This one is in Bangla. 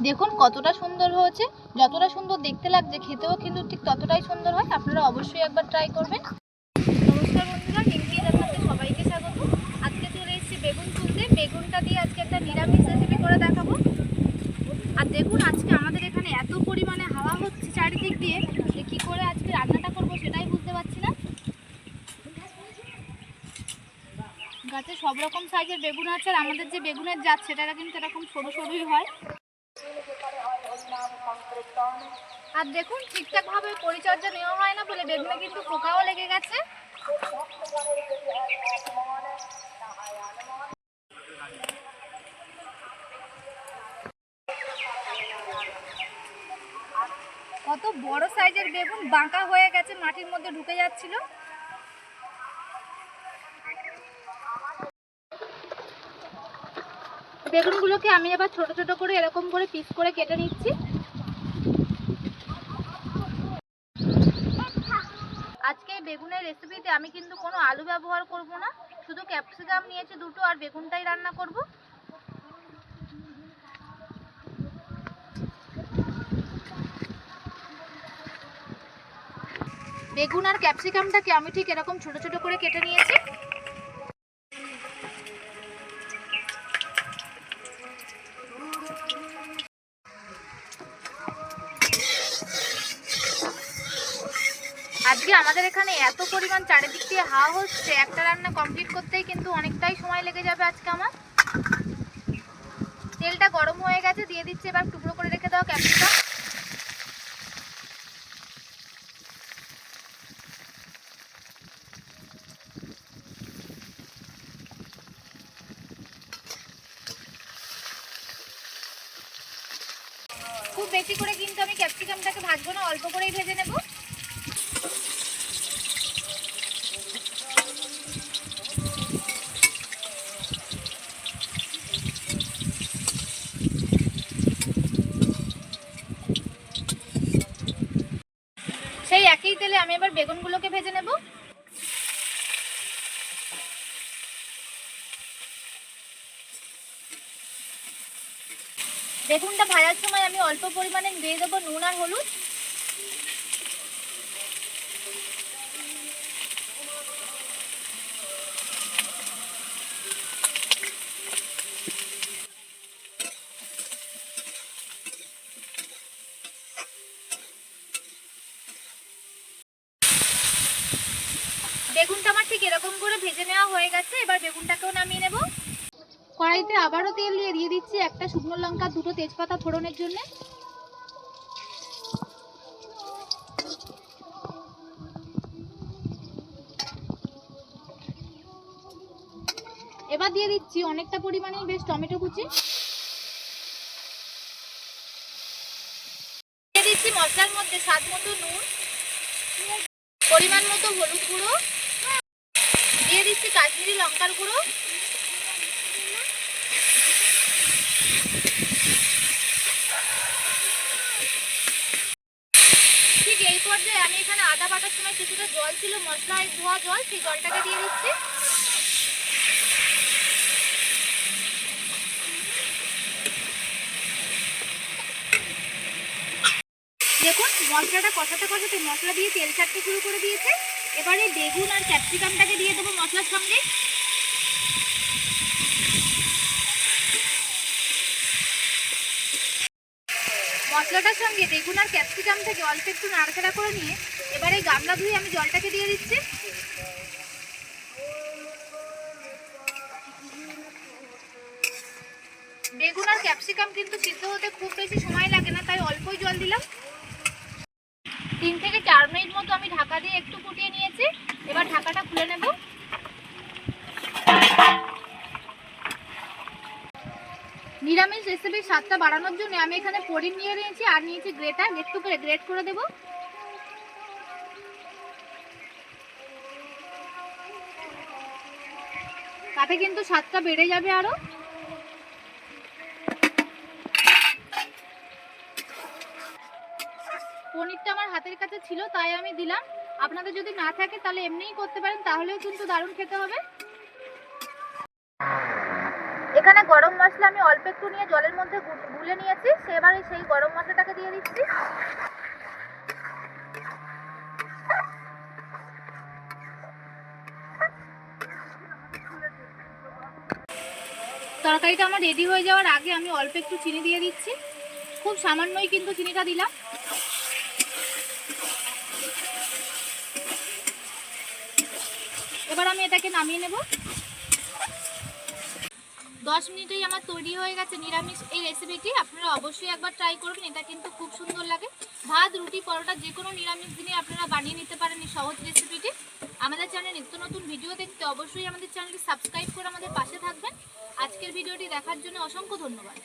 দেখুন কতটা সুন্দর হয়েছে। যতটা সুন্দর দেখতে লাগছে, খেতেও কিন্তু ঠিক ততটাই সুন্দর হয়। আপনারা অবশ্যই একবার ট্রাই করবেন। নমস্কার সবাইকে আজকে বেগুন তুলতে বেগুনটা দিয়ে আজকে একটা নিরামিষ করে দেখাবো। আর দেখুন আজকে আমাদের এখানে এত পরিমাণে হাওয়া হচ্ছে চারিদিক দিয়ে। কী করে আজকে রান্নাটা করব সেটাই বুঝতে পারছি না। গাছে সব রকম সাইজের বেগুন আছে। আর আমাদের যে বেগুনের জাত সেটা কিন্তু এরকম সরু সরুই হয়। আর দেখুন, ঠিকঠাক ভাবে পরিচর্যা নেওয়া হয় না বলে বেগুনে কিন্তু পোকাও লেগে গেছে। কত বড় সাইজের বেগুন বাঁকা হয়ে গেছে, মাটির মধ্যে ঢুকে যাচ্ছিল। বেগুনগুলোকে আমি আবার ছোট ছোট করে এরকম করে পিস করে কেটে নিচ্ছি। আজকে বেগুনের রেসিপিতে আমি কিন্তু কোনো আলু ব্যবহার করব না। শুধু ক্যাপসিকাম নিয়েছি দুটো আর বেগুনটাই রান্না করব। বেগুন আর ক্যাপসিকামটাকে আমি ঠিক এরকম ছোট ছোট করে কেটে নিয়েছি। আজকে আমাদের এখানে এত পরিমাণ চারিদিক দিয়ে হাওয়া হচ্ছে, একটা রান্না কমপ্লিট করতেই কিন্তু অনেকটাই সময় লেগে যাবে আজকে আমার। তেলটা গরম হয়ে গেছে, দিয়ে দিচ্ছি এবার টুকরো করে রেখে দাও ক্যাপসিকাম খুব বেশি করে কিন্তু আমি ক্যাপসিকামটাকে ভাজবো না, অল্প করেই ভেজে নেব সেই একই তেলে আমি এবার বেগুনগুলোকে ভেজে নেব। বেগুনটা ভাজার সময় আমি অল্প পরিমাণে দিয়ে দেবো নুন আর হলুদ বেগুনটা আমার ঠিক এরকম করে ভেজে নেওয়া হয়ে গেছে এবার বেগুনটাকেও নামিয়ে নেব। কড়াইতে আবারও তেল দিয়ে দিয়ে দিচ্ছি একটা শুকনো লঙ্কা দুটো তেজপাতা ফোড়নের জন্য। এবার দিয়ে দিচ্ছি অনেকটা পরিমাণেই বেশ টমেটো কুচি। দিয়ে দিচ্ছি মশলার মধ্যে স্বাদ মতো নুন পরিমাণ মতো হলুদ গুঁড়ো। দিয়ে দিচ্ছি কাশ্মীরি লঙ্কার গুঁড়ো। ঠিক এই পর্যায়ে আমি এখানে আদা বাটার সময় কিছুটা জল ছিল, মশলা ধোয়া জল, সেই জলটাকে দিয়ে দিচ্ছি। দেখুন, মশলাটা কষাতে কষাতে মশলা দিয়ে তেল ছাড়তে শুরু করে দিয়েছে। এবারে বেগুন আর ক্যাপসিকামটাকে দিয়ে দেবো মশলার সঙ্গে। মশলাটার সঙ্গে বেগুন আর ক্যাপসিকাম থেকে অল্প একটু নাড়াচাড়া করে নিয়ে এবারে গামলা ধুয়ে আমি জলটাকে দিয়ে দিচ্ছি। বেগুন আর ক্যাপসিকাম কিন্তু সিদ্ধ হতে খুব বেশি সময় লাগে না, তাই অল্পই জল দিলাম। তিন থেকে চার মিনিট মতো আমি ঢাকা দিয়ে একটু ফুটিয়ে নিয়েছি। এবার ঢাকাটা খুলে নেব। নিরামিষ রেসিপির স্বাদটা বাড়ানোর জন্য আমি এখানে পরিম নিয়ে নিয়েছি আর নিয়েছি গ্রেটার। একটু করে গ্রেট করে দেবো। তাতে কিন্তু স্বাদটা বেড়ে যাবে আরও। পনিরটা আমার হাতের কাছে ছিল, তাই আমি দিলাম। আপনাদের যদি না থাকে, তাহলে এমনিই করতে পারেন, তাহলেও কিন্তু দারুণ খেতে হবে। এখানে গরম মশলা আমি অল্প একটু নিয়ে জলের মধ্যে গুলে নিয়েছি। সে এবারে সেই গরম মশলাটাকে দিয়ে দিচ্ছি। তরকারিটা আমার রেডি হয়ে যাওয়ার আগে আমি অল্প একটু চিনি দিয়ে দিচ্ছি। খুব সামান্যই কিন্তু চিনিটা দিলাম। এবার আমি এটাকে নামিয়ে নেব। দশ মিনিটেই আমার তৈরি হয়ে গেছে নিরামিষ এই রেসিপিটি আপনারা অবশ্যই একবার ট্রাই করবেন, এটা কিন্তু খুব সুন্দর লাগে। ভাত, রুটি, পরোটা যে কোনো নিরামিষ দিনে আপনারা বানিয়ে নিতে পারেন এই সহজ রেসিপিটি আমাদের চ্যানেলে নিত্য নতুন ভিডিও দেখতে অবশ্যই আমাদের চ্যানেলটি সাবস্ক্রাইব করে আমাদের পাশে থাকবেন। আজকের ভিডিওটি দেখার জন্য অসংখ্য ধন্যবাদ।